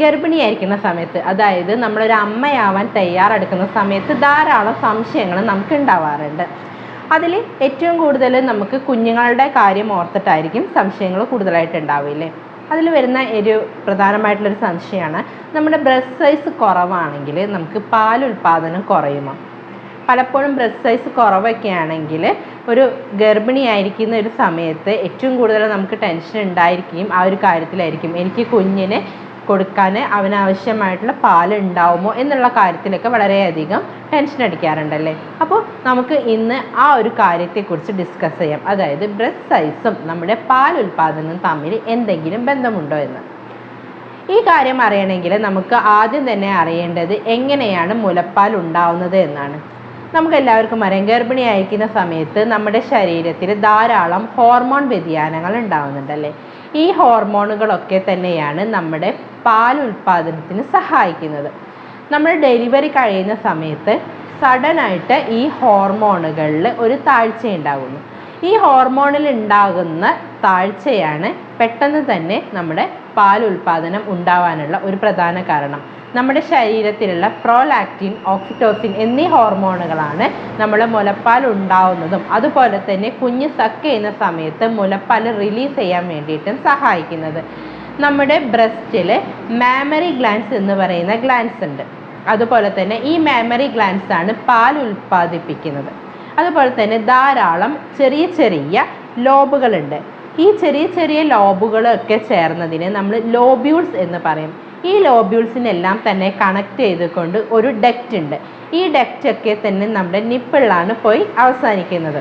ഗർഭിണിയായിരിക്കുന്ന സമയത്ത് അതായത് നമ്മളൊരു അമ്മയാവാൻ തയ്യാറെടുക്കുന്ന സമയത്ത് ധാരാളം സംശയങ്ങൾ നമുക്ക് ഉണ്ടാവാറുണ്ട് അതിൽ ഏറ്റവും കൂടുതൽ നമുക്ക് കുഞ്ഞുങ്ങളുടെ കാര്യം ഓർത്തിട്ടായിരിക്കും സംശയങ്ങൾ കൂടുതലായിട്ട് ഉണ്ടാവില്ലേ അതിൽ വരുന്ന ഒരു പ്രധാനമായിട്ടുള്ളൊരു സംശയമാണ് നമ്മുടെ ബ്രസ്റ്റ് സൈസ് കുറവാണെങ്കിൽ നമുക്ക് പാൽ ഉൽപ്പാദനം കുറയുമോ? പലപ്പോഴും ബ്രസ്റ്റ് സൈസ് കുറവൊക്കെ ആണെങ്കിൽ ഒരു ഗർഭിണിയായിരിക്കുന്ന ഒരു സമയത്ത് ഏറ്റവും കൂടുതൽ നമുക്ക് ടെൻഷൻ ഉണ്ടായിരിക്കുകയും ആ ഒരു കാര്യത്തിലായിരിക്കും എനിക്ക് കുഞ്ഞിന് കൊടുക്കാൻ അവനാവശ്യമായിട്ടുള്ള പാൽ ഉണ്ടാവുമോ എന്നുള്ള കാര്യത്തിലൊക്കെ വളരെയധികം ടെൻഷൻ അടിക്കാറുണ്ടല്ലേ? അപ്പോൾ നമുക്ക് ഇന്ന് ആ ഒരു കാര്യത്തെക്കുറിച്ച് ഡിസ്കസ് ചെയ്യാം. അതായത് ബ്രസ്റ്റ് സൈസും നമ്മുടെ പാൽ ഉൽപ്പാദനവും തമ്മിൽ എന്തെങ്കിലും ബന്ധമുണ്ടോ എന്ന്. ഈ കാര്യം അറിയണമെങ്കിൽ നമുക്ക് ആദ്യം തന്നെ അറിയേണ്ടത് എങ്ങനെയാണ് മുലപ്പാൽ ഉണ്ടാവുന്നത് എന്നാണ്. നമുക്ക് എല്ലാവർക്കും അറിയാം ഗർഭിണി അയക്കുന്ന സമയത്ത് നമ്മുടെ ശരീരത്തിൽ ധാരാളം ഹോർമോൺ വ്യതിയാനങ്ങൾ ഉണ്ടാവുന്നുണ്ടല്ലേ? ഈ ഹോർമോണുകളൊക്കെ തന്നെയാണ് നമ്മുടെ പാൽ ഉൽപ്പാദനത്തിന് സഹായിക്കുന്നത്. നമ്മൾ ഡെലിവറി കഴിയുന്ന സമയത്ത് സഡനായിട്ട് ഈ ഹോർമോണുകളിൽ ഒരു താഴ്ച ഉണ്ടാകുന്നു ഈ ഹോർമോണിൽ ഉണ്ടാകുന്ന താഴ്ചയാണ് പെട്ടെന്ന് തന്നെ നമ്മുടെ പാൽ ഉൽപാദനം ഉണ്ടാവാനുള്ള ഒരു പ്രധാന കാരണം. നമ്മുടെ ശരീരത്തിലുള്ള പ്രോലാക്റ്റിൻ ഓക്സിറ്റോസിൻ എന്നീ ഹോർമോണുകളാണ് നമ്മൾ മുലപ്പാൽ ഉണ്ടാവുന്നതും. അതുപോലെ തന്നെ കുഞ്ഞ് സക്ക് ചെയ്യുന്ന സമയത്ത് മുലപ്പാൽ റിലീസ് ചെയ്യാൻ വേണ്ടിയിട്ടും സഹായിക്കുന്നത്. നമ്മുടെ ബ്രസ്റ്റിൽ മാമറി ഗ്ലാൻസ് എന്ന് പറയുന്ന ഗ്ലാൻസ് ഉണ്ട്. അതുപോലെ തന്നെ ഈ മാമറി ഗ്ലാൻസ് ആണ് പാൽ ഉൽപ്പാദിപ്പിക്കുന്നത്. അതുപോലെ തന്നെ ധാരാളം ചെറിയ ചെറിയ ലോബുകളുണ്ട് ഈ ചെറിയ ചെറിയ ലോബുകളൊക്കെ ചേർന്നതിന് നമ്മൾ ലോബ്യൂൾസ് എന്ന് പറയും. ഈ ലോബ്യൂൾസിനെല്ലാം തന്നെ കണക്ട് ചെയ്തുകൊണ്ട് ഒരു ഡെക്റ്റ് ഉണ്ട്. ഈ ഡെക്റ്റ് ഒക്കെ തന്നെ നമ്മുടെ നിപ്പിളിലാണ് പോയി അവസാനിക്കുന്നത്.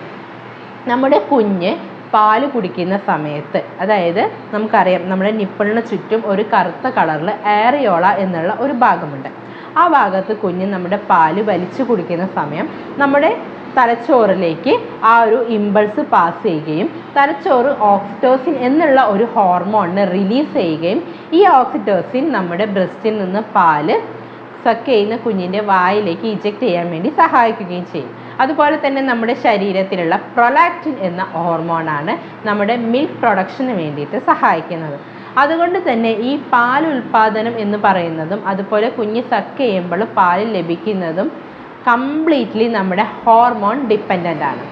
നമ്മുടെ കുഞ്ഞ് പാൽ കുടിക്കുന്ന സമയത്ത് അതായത് നമുക്കറിയാം നമ്മുടെ നിപ്പിളിന് ചുറ്റും ഒരു കറുത്ത കളറിൽ ഏറിയോള എന്നുള്ള ഒരു ഭാഗമുണ്ട്. ആ ഭാഗത്ത് കുഞ്ഞ് നമ്മുടെ പാൽ വലിച്ചു കുടിക്കുന്ന സമയം നമ്മുടെ തലച്ചോറിലേക്ക് ആ ഒരു ഇമ്പൾസ് പാസ് ചെയ്യുകയും തലച്ചോറ് ഓക്സിറ്റോസിൻ എന്നുള്ള ഒരു ഹോർമോണിനെ റിലീസ് ചെയ്യുകയും ഈ ഓക്സിറ്റോസിൻ നമ്മുടെ ബ്രസ്റ്റിൽ നിന്ന് പാൽ സക്ക് ചെയ്യുന്ന കുഞ്ഞിന്റെ വായിലേക്ക് ഇജക്റ്റ് ചെയ്യാൻ വേണ്ടി സഹായിക്കുകയും ചെയ്യും. അതുപോലെ തന്നെ നമ്മുടെ ശരീരത്തിലുള്ള പ്രൊലാക്റ്റിൻ എന്ന ഹോർമോണാണ് നമ്മുടെ മിൽക്ക് പ്രൊഡക്ഷന് വേണ്ടിയിട്ട് സഹായിക്കുന്നത്. അതുകൊണ്ട് തന്നെ ഈ പാൽ ഉൽപാദനം എന്ന് പറയുന്നതും അതുപോലെ കുഞ്ഞ് സക്ക് ചെയ്യുമ്പോൾ പാൽ ലഭിക്കുന്നതും കംപ്ലീറ്റ്ലി നമ്മുടെ ഹോർമോൺ ഡിപ്പെൻഡന്റ് ആണ്.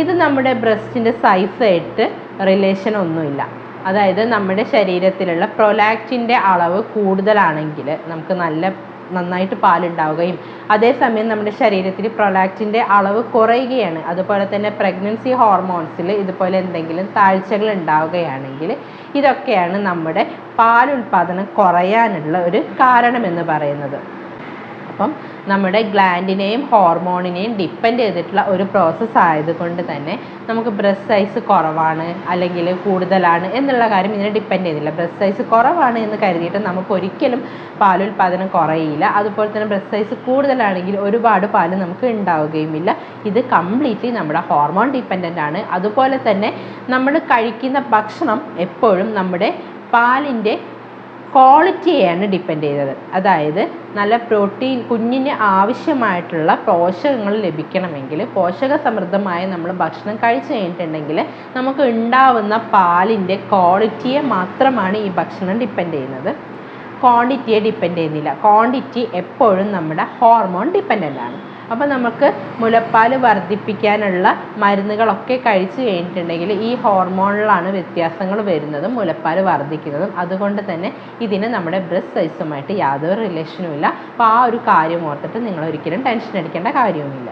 ഇത് നമ്മുടെ ബ്രസ്റ്റിന്റെ സൈസായിട്ട് റിലേഷൻ ഒന്നുമില്ല. അതായത് നമ്മുടെ ശരീരത്തിലുള്ള പ്രൊലാക്റ്റിന്റെ അളവ് കൂടുതലാണെങ്കിൽ നമുക്ക് നല്ല നന്നായിട്ട് പാലുണ്ടാവുകയും അതേസമയം നമ്മുടെ ശരീരത്തിൽ പ്രൊലാക്റ്റിന്റെ അളവ് കുറയുകയാണ്. അതുപോലെ തന്നെ പ്രഗ്നൻസി ഹോർമോൺസിൽ ഇതുപോലെ എന്തെങ്കിലും താഴ്ചകൾ ഉണ്ടാവുകയാണെങ്കിൽ ഇതൊക്കെയാണ് നമ്മുടെ പാലുൽപാദനം കുറയാനുള്ള ഒരു കാരണമെന്ന് പറയുന്നത്. അപ്പം നമ്മുടെ ഗ്ലാൻഡിനെയും ഹോർമോണിനെയും ഡിപ്പെൻഡ് ചെയ്തിട്ടുള്ള ഒരു പ്രോസസ്സ് ആയതുകൊണ്ട് തന്നെ നമുക്ക് ബ്രസ്റ്റ് സൈസ് കുറവാണ് അല്ലെങ്കിൽ കൂടുതലാണ് എന്നുള്ള കാര്യം ഇതിനെ ഡിപ്പെൻഡ് ചെയ്തില്ല. ബ്രസ്റ്റ് സൈസ് കുറവാണ് എന്ന് കരുതിയിട്ട് നമുക്ക് ഒരിക്കലും പാലുൽപാദനം കുറയില്ല. അതുപോലെ തന്നെ ബ്രസ്റ്റ് സൈസ് കൂടുതലാണെങ്കിൽ ഒരുപാട് പാൽ നമുക്ക് ഉണ്ടാവുകയുമില്ല. ഇത് കംപ്ലീറ്റ്ലി നമ്മുടെ ഹോർമോൺ ഡിപ്പെൻഡന്റ് ആണ്. അതുപോലെ തന്നെ നമ്മൾ കഴിക്കുന്ന ഭക്ഷണം എപ്പോഴും നമ്മുടെ പാലിന്റെ ക്വാളിറ്റിയെയാണ് ഡിപ്പെൻഡ് ചെയ്തത്. അതായത് നല്ല പ്രോട്ടീൻ കുഞ്ഞിന് ആവശ്യമായിട്ടുള്ള പോഷകങ്ങൾ ലഭിക്കണമെങ്കിൽ പോഷക സമൃദ്ധമായ നമ്മൾ ഭക്ഷണം കഴിച്ചു കഴിഞ്ഞിട്ടുണ്ടെങ്കിൽ നമുക്ക് ഉണ്ടാവുന്ന പാലിന്റെ ക്വാളിറ്റിയെ മാത്രമാണ് ഈ ഭക്ഷണം ഡിപ്പെൻഡ് ചെയ്യുന്നത്. ക്വാണ്ടിറ്റിയെ ഡിപ്പെൻഡ് ചെയ്യുന്നില്ല. ക്വാണ്ടിറ്റി എപ്പോഴും നമ്മുടെ ഹോർമോൺ ഡിപ്പെൻഡന്റ് ആണ്. അപ്പോൾ നമുക്ക് മുലപ്പാൽ വർദ്ധിപ്പിക്കാനുള്ള മരുന്നുകളൊക്കെ കഴിച്ചു കഴിഞ്ഞിട്ടുണ്ടെങ്കിൽ ഈ ഹോർമോണിലാണ് വ്യത്യാസങ്ങൾ വരുന്നതും മുലപ്പാൽ വർദ്ധിക്കുന്നതും. അതുകൊണ്ട് തന്നെ ഇതിന് നമ്മുടെ ബ്രസ്റ്റ് സൈസുമായിട്ട് യാതൊരു റിലേഷനും ഇല്ല. അപ്പോൾ ആ ഒരു കാര്യം ഓർത്തിട്ട് നിങ്ങൾ ഒരിക്കലും ടെൻഷൻ അടിക്കേണ്ട കാര്യവുമില്ല.